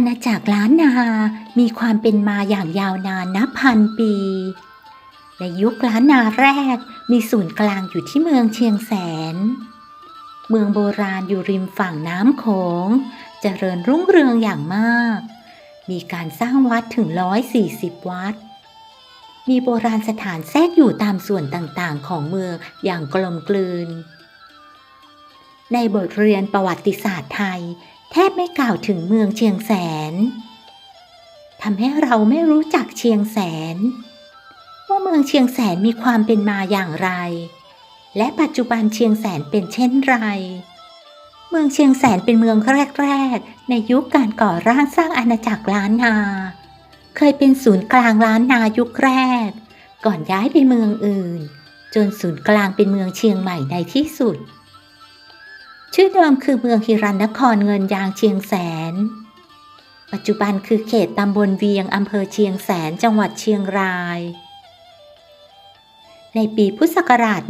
อาณาจักรล้านนา มีความเป็นมาอย่างยาวนานนับพันปี ในยุคล้านนาแรกมีศูนย์กลางอยู่ที่เมืองเชียงแสน เมืองโบราณอยู่ริมฝั่งน้ำโขงเจริญรุ่งเรืองอย่างมาก มีการสร้างวัดถึง140วัด มีโบราณสถานแทรกอยู่ตามส่วนต่างๆของเมืองอย่างกลมกลืน ในบทเรียนประวัติศาสตร์ไทย แทบไม่กล่าวถึงเมืองเชียงแสนทำให้เราไม่รู้จักเชียงแสน ว่าเมืองเชียงแสนมีความเป็นมาอย่างไร และปัจจุบันเชียงแสนเป็นเช่นไร เมืองเชียงแสนเป็นเมืองแรก ๆ ในยุคการก่อร่างสร้างอาณาจักรล้านนา เคยเป็นศูนย์กลางล้านนายุคแรก ก่อนย้ายไปเมืองอื่น จนศูนย์กลางเป็นเมืองเชียงใหม่ในที่สุด ชื่อเดิมคือเมืองฮิรันนครเงินยางเชียงแสน ปัจจุบันคือเขตตำบลเวียงอำเภอเชียงแสนจังหวัดเชียงราย ในปีพุทธศักราช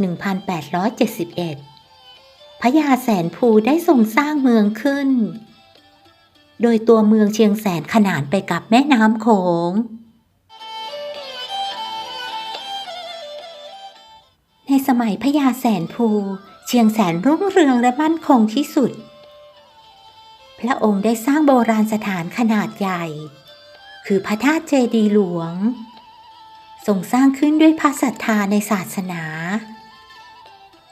1871พญาแสนภูได้ทรงสร้างเมืองขึ้น โดยตัวเมืองเชียงแสนขนานไปกับแม่น้ำโขงในสมัยพญาแสนภู ชียงแสนรุ่งเรืองและมั่นคงที่สุด พระองค์ได้สร้างโบราณสถานขนาดใหญ่ คือพระธาตุเจดีย์หลวง ทรงสร้างขึ้นด้วยพระศรัทธาในศาสนา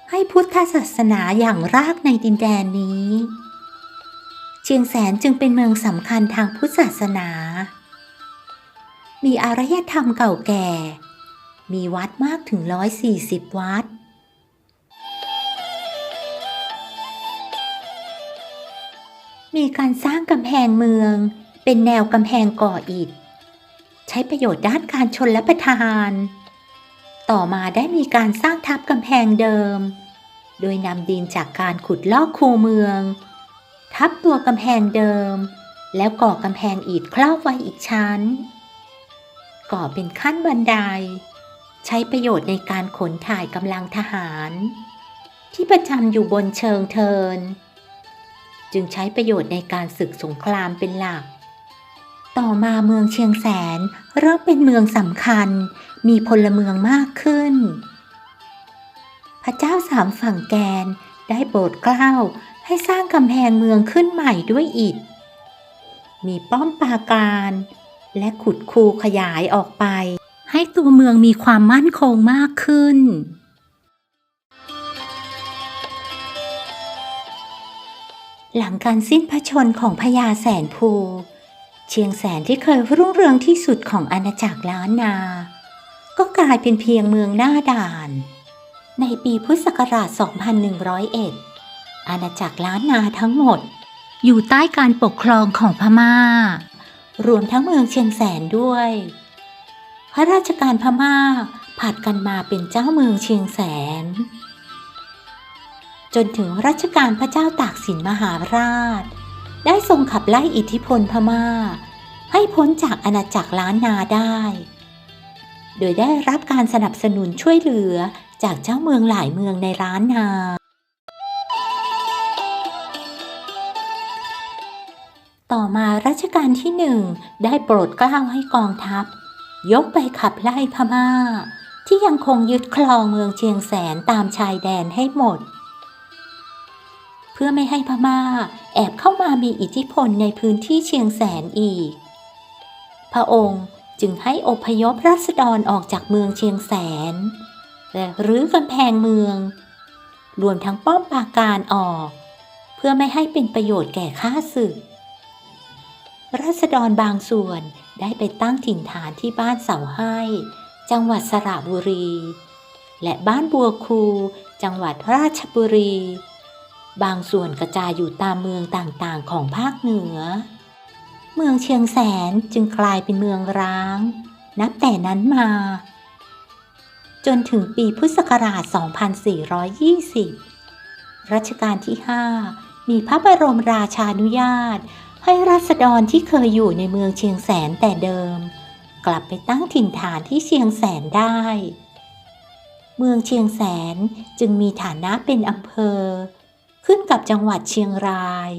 ให้พุทธศาสนาอย่างรากในดินแดนนี้ เชียงแสนจึงเป็นเมืองสำคัญทางพุทธศาสนา มีอารยธรรมเก่าแก่ มีวัดมากถึง 140 วัด มีการสร้างกำแพงเมือง เป็นแนวกำแพงก่ออิฐ ใช้ประโยชน์ด้านการชนและประทาน ต่อมาได้มีการสร้างทับกำแพงเดิม โดยนำดินจากการขุดลอกคูเมือง ทับตัวกำแพงเดิม แล้วก่อกำแพงอิฐครอบไว้อีกชั้น ก่อเป็นขั้นบันได ใช้ประโยชน์ในการขนถ่ายกำลังทหาร ที่ประจำอยู่บนเชิงเทิน จึงใช้ประโยชน์ในการศึกสงครามเป็นหลัก ต่อมาเมืองเชียงแสนเริ่มเป็นเมืองสำคัญ มีพลเมืองมากขึ้น พระเจ้าสามฝั่งแกนได้โปรดเกล้าให้สร้างกำแพงเมืองขึ้นใหม่ด้วยอิฐ มีป้อมปราการ และขุดคูขยายออกไป ให้ตัวเมืองมีความมั่นคงมากขึ้น หลังการสิ้นพระชนของพญาแสนภู เชียงแสนที่เคยรุ่งเรืองที่สุดของอาณาจักรล้านนา ก็กลายเป็นเพียงเมืองหน้าด่าน ในปีพุทธศักราช 2101 อาณาจักรล้านนาทั้งหมด อยู่ใต้การปกครองของพมา่า รวมทั้งเมืองเชียงแสนด้วย พระราชการพม่าผัดกันมาเป็นเจ้าเมืองเชียงแสน จนถึงรัชกาลพระเจ้าตากสินมหาราช ได้ทรงขับไล่อิทธิพลพม่า ให้พ้นจากอาณาจักรล้านนาได้ โดยได้รับการสนับสนุนช่วยเหลือจากเจ้าเมืองหลายเมืองในล้านนาต่อมารัชกาลที่หนึ่งได้โปรดเกล้าให้กองทัพ ยกไปขับไล่พม่า ที่ยังคงยึดครองเมืองเชียงแสนตามชายแดนให้หมด พื่อไม่ให้พม่าแอบเข้ามามีอิทธิพลในพื้นที่เชียงแสนอีก พระองค์จึงให้อพยพราษฎรออกจากเมืองเชียงแสน และรื้อกำแพงเมือง รวมทั้งป้อมปราการออก เพื่อไม่ให้เป็นประโยชน์แก่ข้าศึก ราษฎรบางส่วนได้ไปตั้งถิ่นฐานที่บ้านเสาให้ จังหวัดสระบุรี และบ้านบัวคู จังหวัดราชบุรี บางส่วนกระจายอยู่ตามเมืองต่างๆของภาคเหนือ เมืองเชียงแสนจึงกลายเป็นเมืองร้าง นับแต่นั้นมา จนถึงปีพุทธศักราช 2420 รัชกาลที่ 5 มีพระบรมราชานุญาต ให้ราษฎรที่เคยอยู่ในเมืองเชียงแสนแต่เดิม กลับไปตั้งถิ่นฐานที่เชียงแสนได้เมืองเชียงแสนจึงมีฐานะเป็นอำเภอ ขึ้นกับจังหวัดเชียงราย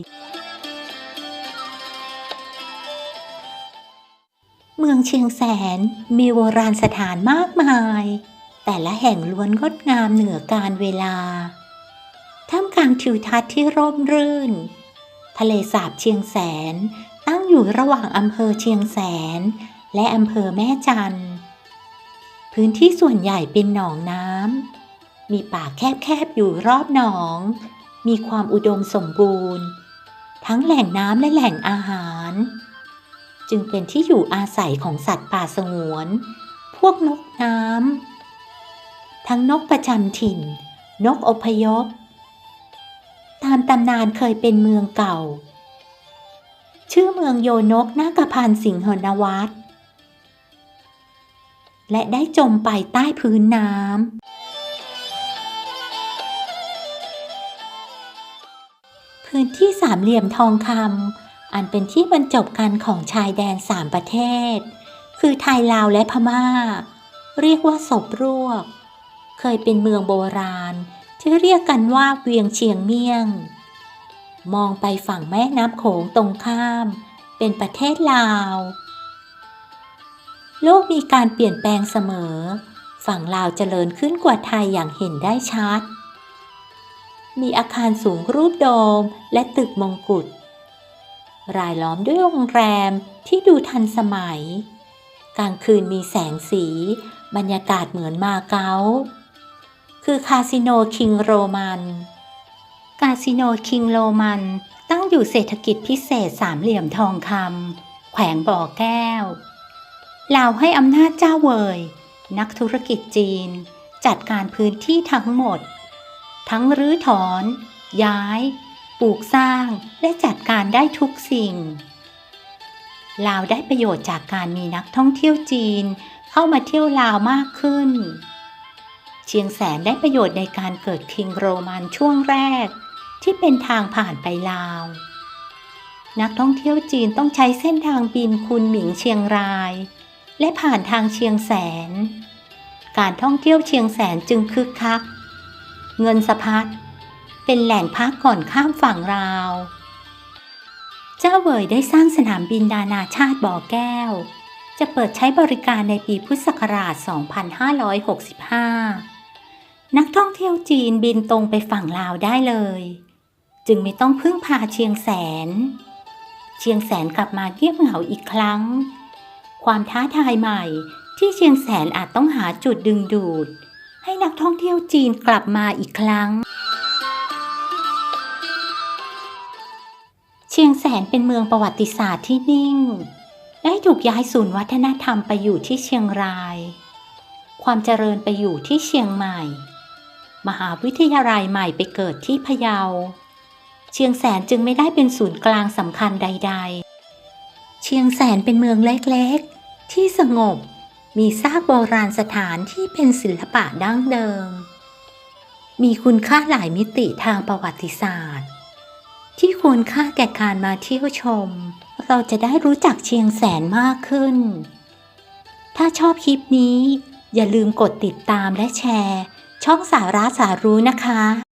เมืองเชียงแสนมีโบราณสถานมากมาย แต่ละแห่งล้วนงดงามเหนือการเวลา ท่ามกลางทิวทัศน์ที่ร่มรื่น ทะเลสาบเชียงแสนตั้งอยู่ระหว่างอำเภอเชียงแสน และอำเภอแม่จันทร์พื้นที่ส่วนใหญ่เป็นหนองน้ำมีป่าแคบๆอยู่รอบหนอง มีความอุดมสมบูรณ์ ทั้งแหล่งน้ำและแหล่งอาหาร จึงเป็นที่อยู่อาศัยของสัตว์ป่าสงวน พวกนกน้ำทั้งนกประจำถิ่น นกอพยพ ตามตำนานเคยเป็นเมืองเก่า ชื่อเมืองโยนกนากพันสิงหนวัตและได้จมไปใต้พื้นน้ำ พื้นที่สามเหลี่ยมทองคำอันเป็นที่บรรจบกันของชายแดนสามประเทศ คือไทยลาวและพม่า เรียกว่าศพรวก เคยเป็นเมืองโบราณ ที่เรียกกันว่าเวียงเชียงเมี่ยง มองไปฝั่งแม่น้ำโขงตรงข้าม เป็นประเทศลาว โลกมีการเปลี่ยนแปลงเสมอ ฝั่งลาวเจริญขึ้นกว่าไทยอย่างเห็นได้ชัด มีอาคารสูงรูปโดมและตึกมงกุฎ รายล้อมด้วยโรงแรมที่ดูทันสมัย กลางคืนมีแสงสี บรรยากาศเหมือนมาเก๊า คือคาสิโนคิงโรมัน คาสิโนคิงโรมันตั้งอยู่เศรษฐกิจพิเศษสามเหลี่ยมทองคำแขวงบ่อแก้วลาวให้อำนาจเจ้าเวย นักธุรกิจจีน จัดการพื้นที่ทั้งหมด ทั้งรื้อถอน ย้าย ปลูกสร้างและจัดการได้ทุกสิ่ง ลาวได้ประโยชน์จากการมีนักท่องเที่ยวจีน เข้ามาเที่ยวลาวมากขึ้น เชียงแสนได้ประโยชน์ในการเกิดคิงโรมันช่วงแรก ที่เป็นทางผ่านไปลาว นักท่องเที่ยวจีนต้องใช้เส้นทางบินคุนหมิงเชียงราย และผ่านทางเชียงแสน การท่องเที่ยวเชียงแสนจึงคึกคัก เงินสะพัดเป็นแหล่งพักก่อนข้ามฝั่งราว เจ้าเวยได้สร้างสนามบินนานาชาติบ่อแก้ว จะเปิดใช้บริการในปีพุทธศักราช 2565 นักท่องเที่ยวจีนบินตรงไปฝั่งลาวได้เลย จึงไม่ต้องพึ่งพาเชียงแสน เชียงแสนกลับมาเงียบเหงาอีกครั้ง ความท้าทายใหม่ที่เชียงแสนอาจต้องหาจุดดึงดูด กท่องเที่ยวจีนกลับมาอีกครั้ง เชียงแสนเป็นเมืองประวัติศาสตร์ที่นิ่ง ได้ถูกย้ายศูนย์วัฒนธรรมไปอยู่ที่เชียงราย ความเจริญไปอยู่ที่เชียงใหม่ มหาวิทยาลัยใหม่ไปเกิดที่พะเยา เชียงแสนจึงไม่ได้เป็นศูนย์กลางสำคัญใด ๆ เชียงแสนเป็นเมืองเล็กๆ ที่สงบ มีซากโบราณสถานที่เป็นศิลปะดั้งเดิม มีคุณค่าหลายมิติทางประวัติศาสตร์ ที่ควรค่าแก่การมาเที่ยวชม เราจะได้รู้จักเชียงแสนมากขึ้น ถ้าชอบคลิปนี้ อย่าลืมกดติดตามและแชร์ ช่องสาระสารู้นะคะ